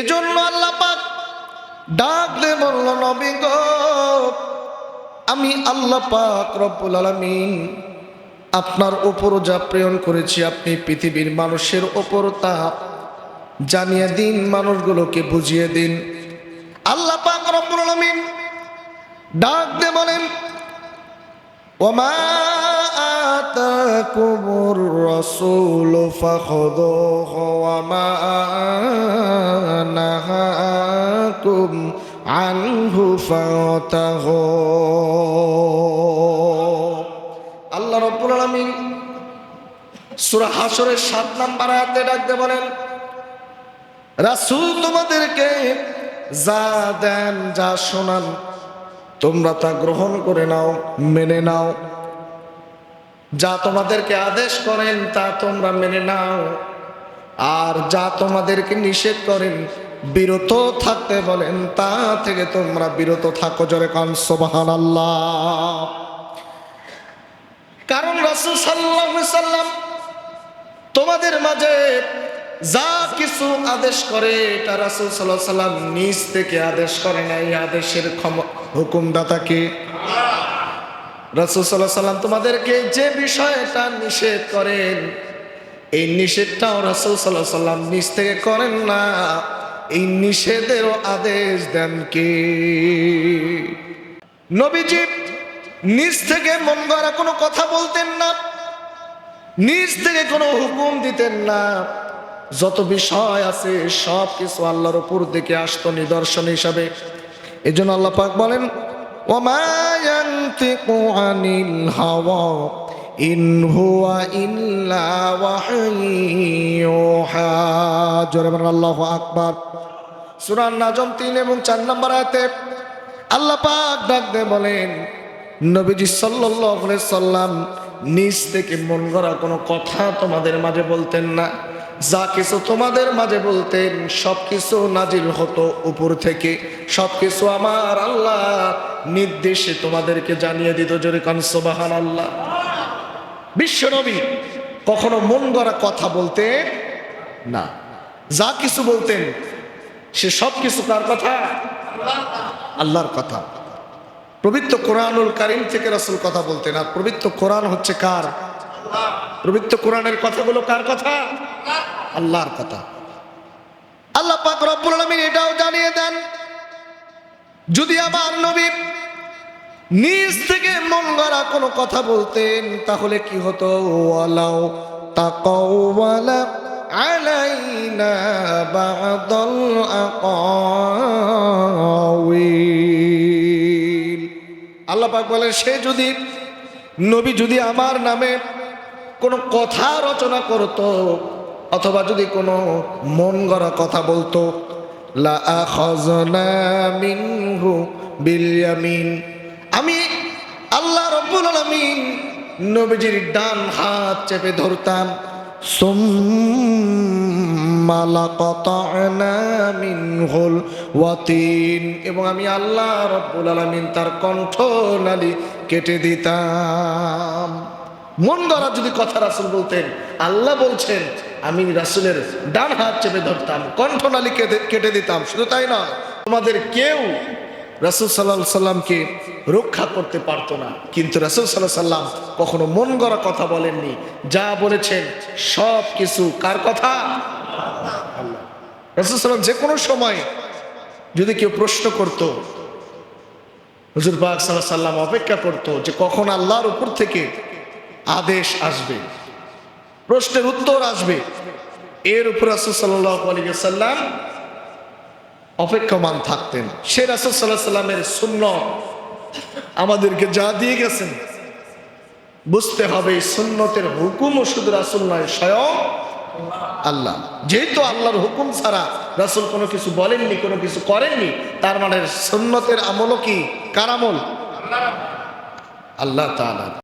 এজন্য আল্লাহ পাক ডাকলে বলল, নবী গো, আমি আল্লাহ পাক রব্বুল আলামিন আপনার ওপর যা প্রেরণ করেছি, আপনি পৃথিবীর মানুষের ওপর তা জানিয়ে দিন, মানুষগুলোকে বুঝিয়ে দিন। আল্লাহ পাক রব্বুল আলামিন ডাক দে বলেন, ওমা آتاكم الرسول فخذوه وما نهاكم عنه فانتهوا আল্লাহ রব্বুল আলামিন সূরা হাশরের 7 নাম্বার আয়াতে ডাকতে বলেন রাসূল তোমাদেরকে যা দেন যা শোনান তোমরা তা গ্রহণ করে নাও মেনে নাও যা তোমাদেরকে আদেশ করেন, তা তোমরা মেনে নাও। আর যা তোমাদেরকে নিষেধ করেন, বিরত থাকতে বলেন, তা থেকে তোমরা বিরত থাকো জোরে কান সোবাহান আল্লাহ কারণ রাসূল সাল্লাল্লাহু সাল্লাম তোমাদের মাঝে যা কিছু আদেশ করে, এটা রাসূল আলাইহি সাল্লাম নিজ থেকে আদেশ করে না এই আদেশের ক্ষম- হুকুমদাতাকে রাসূল সাল্লাল্লাহু সাল্লাম তোমাদেরকে যে বিষয়টা নিষেধ করেন, এই নিষেধটাও রাসূল আলাইহি সাল্লাম নিজ থেকে করেন না। এই নিষেধেরও আদেশ দেন কে? নবীজি নিজ থেকে মন গড়া কোনো কথা বলতেন না, নিজ থেকে কোনো হুকুম দিতেন না। যত বিষয় আছে সব কিছু আল্লাহর উপর দিকে আসতো নিদর্শন হিসাবে। এই জন্য আল্লাহ পাক বলেন ওমা ইয়ান্তিকু আনিল হাওয়া ইন হুয়া ইল্লা ওয়াহয়ুহা জোরে বলেন নাজম 3 এবং 4 নম্বর আয়াতে আল্লাহ পাক ডাক দিয়ে বলেন, নবীজি সাল্লাল্লাহু আলাইহি সাল্লাম নিজ থেকে মন গড়া কোনো কথা তোমাদের মাঝে বলতেন না। যা কিছু তোমাদের মাঝে বলতেন সব কিছু নাজিল হতো উপর থেকে। সব কিছু আমার আল্লাহ নির্দেশে তোমাদেরকে জানিয়ে দিত জোরে কান সুবহান আল্লাহ বিশ্বনবী কখনো মন গড়া কথা বলতেন না। যা কিছু বলতেন, সে সব কিছু কার কথা। আল্লাহর কথা। পবিত্র কোরআনুল কারিম থেকে রাসূল কথা বলতেন, আর পবিত্র কোরআন হচ্ছে কার? পবিত্র কোরআনের কথাগুলো কার কথা? আল্লাহর কথা। আল্লাহ পাক রব্বুল আলামিন এটাও জানিয়ে দেন যদি আমার নবী নিজ থেকে মন গড়া কোনো কথা বলতেন, তাহলে কি হতো? ওয়ালাও তাকাওয়ালা আলাইনা বাদাল আকাওয়িল আল্লাহ পাক সে যদি, নবী যদি আমার নামে কোনো কথা রচনা করত, অথবা যদি কোনো মন গড়া কথা বলতো মিনহু বিল ইয়ামিন আমি আল্লাহ রব্বুল আলামিন নবীজির ডান হাত চেপে ধরতাম এবং আমি আল্লাহ রব্বুল আলামিন তার কণ্ঠ নালী কেটে দিতাম। মন গড়া যদি কথা রাসূল বলতেন, আল্লাহ বলছেন আমি রাসূলের ডান হাত চেপে ধরতাম, কণ্ঠনালী কেটে কেটে দিতাম, শুধু তাই না তোমাদের কেউ রাসূল সাল্লাল্লাহু সাল্লামকে রক্ষা করতে পারতো না। কিন্তু রাসূল সাল্লাল্লাহু সাল্লাম কখনো মন গড়া কথা বলেননি। যা বলেছেন সব কিছু কার কথা? রাসূল সাল্লাম যে কোনো সময় যদি কেউ প্রশ্ন করতো, হুজুর পাক সাল্লাহ সাল্লাম অপেক্ষা করতো যে কখন আল্লাহর উপর থেকে আদেশ আসবে। প্রশ্নের উত্তর আসবে। এর উপর সাল্লাম অপেক্ষমান থাকতেন। সে রাসুল সাল্লাহ সাল্লামের শূন্য আমাদেরকে যা দিয়ে গেছেন, বুঝতে হবে সুন্নতের হুকুমও শুধু রাসুল নয়, স্বয়ং আল্লাহ। যেহেতু আল্লাহর হুকুম ছাড়া রাসুল কোনো কিছু বলেননি, কোনো কিছু করেননি, তার মানে সুন্নতের আমলও কি? কার আমল? আল্লাহ তাআলা।